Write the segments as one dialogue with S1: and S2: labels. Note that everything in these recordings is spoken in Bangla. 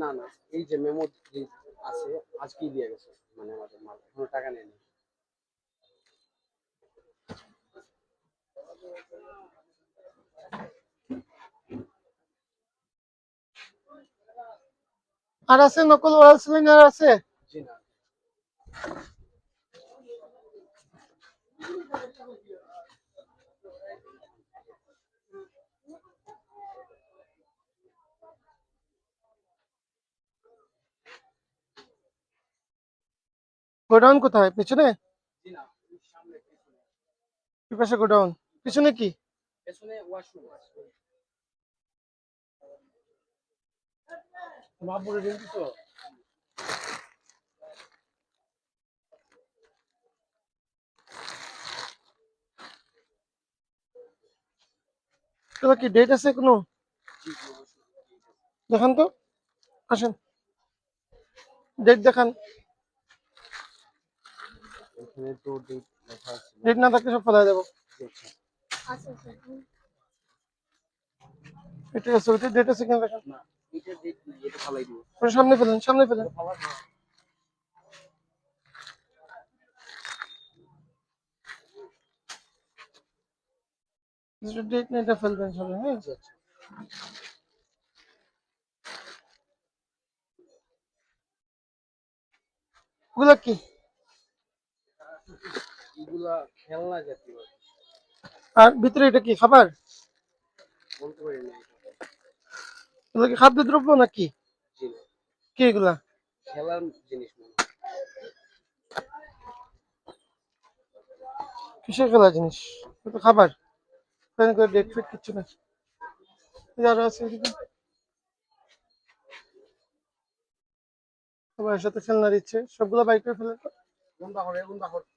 S1: না না এই যে মেমো যে আছে আজকেই দিয়ে গেছে মানে আমাদের মাল এখনও টাকা নেয়নি।
S2: আর আছে নকল ওরাল সিলিন্ডার আছে?
S1: জি না।
S2: গোডাউন কোথায়? পিছনে? পাশে গোডাউন। পিছনে কি?
S1: পেছনে ওয়াশরুম আছে
S3: বাবুরে কিন্তু তো।
S2: এগুলো কি ডেট আছে কোনো। দেখান তো। আসেন। ডেট দেখান।
S1: এখানে তো ডেট লেখা আছে।
S2: ডেট না থাকলে সব ফেলাই দেবো
S1: আচ্ছা।
S2: এটা আছে ওইটা ডেট আছে কিনা দেখেন।
S1: না এটা ডেট না এটা ফালাই দিব।
S2: সামনে ফেলেন সামনে ফেলেন। ডেট না এটা ফেলবেন সামনে হ্যাঁ?
S1: আচ্ছা আচ্ছা।
S2: ওগুলো কি?
S1: এগুলা খেলনা জাতীয়।
S2: আর ভিতরে এটা কি খাবার?
S1: বলতে পারি না
S2: এগুলো কি খাদ্য দ্রব্য নাকি কি এগুলা?
S1: খেলার জিনিস
S2: কিসের খেলা জিনিস? এটা খাবার। ডেট ফিট কিচ্ছু না। আছে সবার সাথে খেলনা দিচ্ছে সবগুলো বাইক করে ফেলে তো।
S1: কোনটা করে কোনটা করে
S2: আর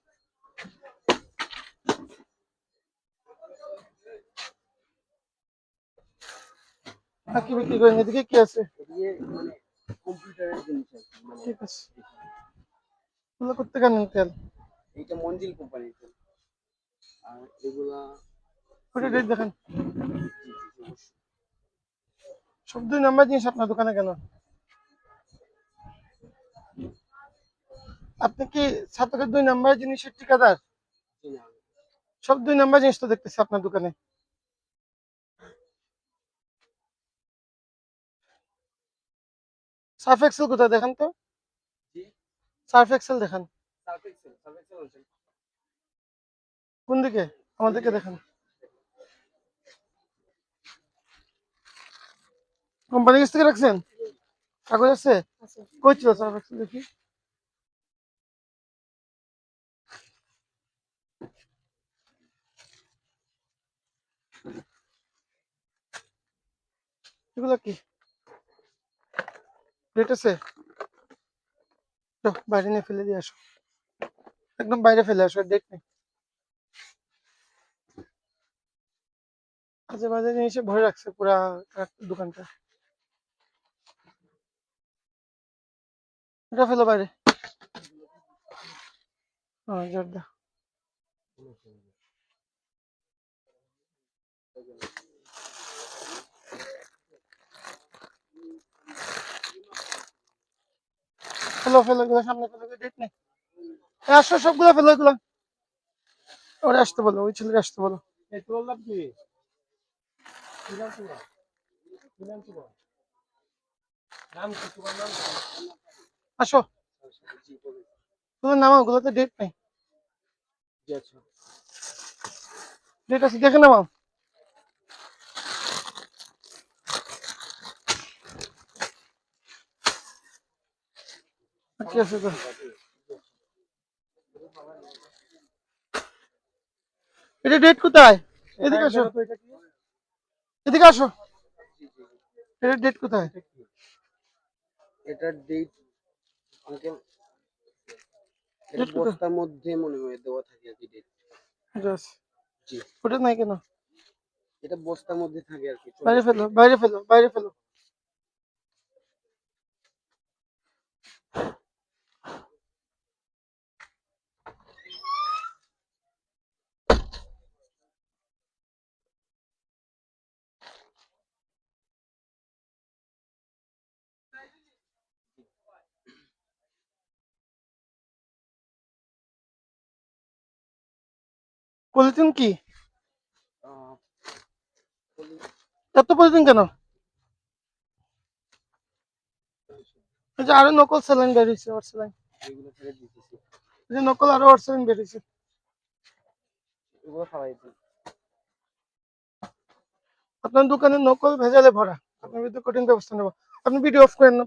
S2: কি বিক্রি করেন? এদিকে কি আছে?
S1: কম্পিউটারের জিনিস আছে
S2: ঠিক আছে। এগুলো করতে কেন তেল?
S1: এইটা মঞ্জিল কোম্পানির আর এগুলা
S2: ওটা ডেট দেখান।
S1: জি জি জি অবশ্যই।
S2: সব দুই নাম্বার জিনিস আপনার দোকানে কেন? আপনি কি ছাত্রকে দুই নাম্বার জিনিসের ঠিকাদার? সব দুই নাম্বার জিনিস তো দেখতেছি আপনার দোকানে। সার্ফ এক্সেল কোথায়? দেখান তো।
S1: জি।
S2: সার্ফ এক্সেল দেখান। কোন দিকে? আমাদেরকে দেখান। কোম্পানি কাছ থেকে রাখছেন? কাগজ আছে? কই ছিল সার্ফ এক্সেল দেখি। এগুলো কি? ডেট আছে? বাইরে নিয়ে ফেলে দিয়ে আসো। একদম বাইরে ফেলে আসো ডেট নেই। আজে বাজে জিনিসে ভরে রাখছে পুরা দোকানটা। এটা ফেলো বাইরে। হ্যাঁ জর্দা। ফেলো ফেলো এগুলো সামনে ফেলো ডেট নেই আসো সবগুলো ফেলো এগুলো। ওরে আসতে বলো ওই ছেলেকে আসতে বলো।
S3: নাম তোমার নাম?
S2: আসো। ওগুলোতে ডেট নেই। ডেট আছে দেখে নামাও। আছে তো। এটা ডেট কোথায়? এদিকে আসো। এদিকে আসো। এটা ডেট কোথায়?
S1: এটার ডেট আঙ্কেল এটা বস্তার মধ্যে মনে হয় দেওয়া থাকে আর কি ডেট জি।
S2: ওটা নাই কেন?
S1: এটা বস্তার মধ্যে থাকে আর কি।
S2: বাইরে ফেলো বাইরে ফেলো বাইরে ফেলো। পলিথিন কি? এত পলিথিন কেন? যে আরও নকল স্যালাইন বেরিয়েছে ওর স্যালাইন। যে নকল আরও ওর স্যালাইন বেরিয়েছে। আপনার দোকানে নকল ভেজালে ভরা। আপনার বিরুদ্ধে কঠিন ব্যবস্থা নেব। আপনি ভিডিও অফ করেন না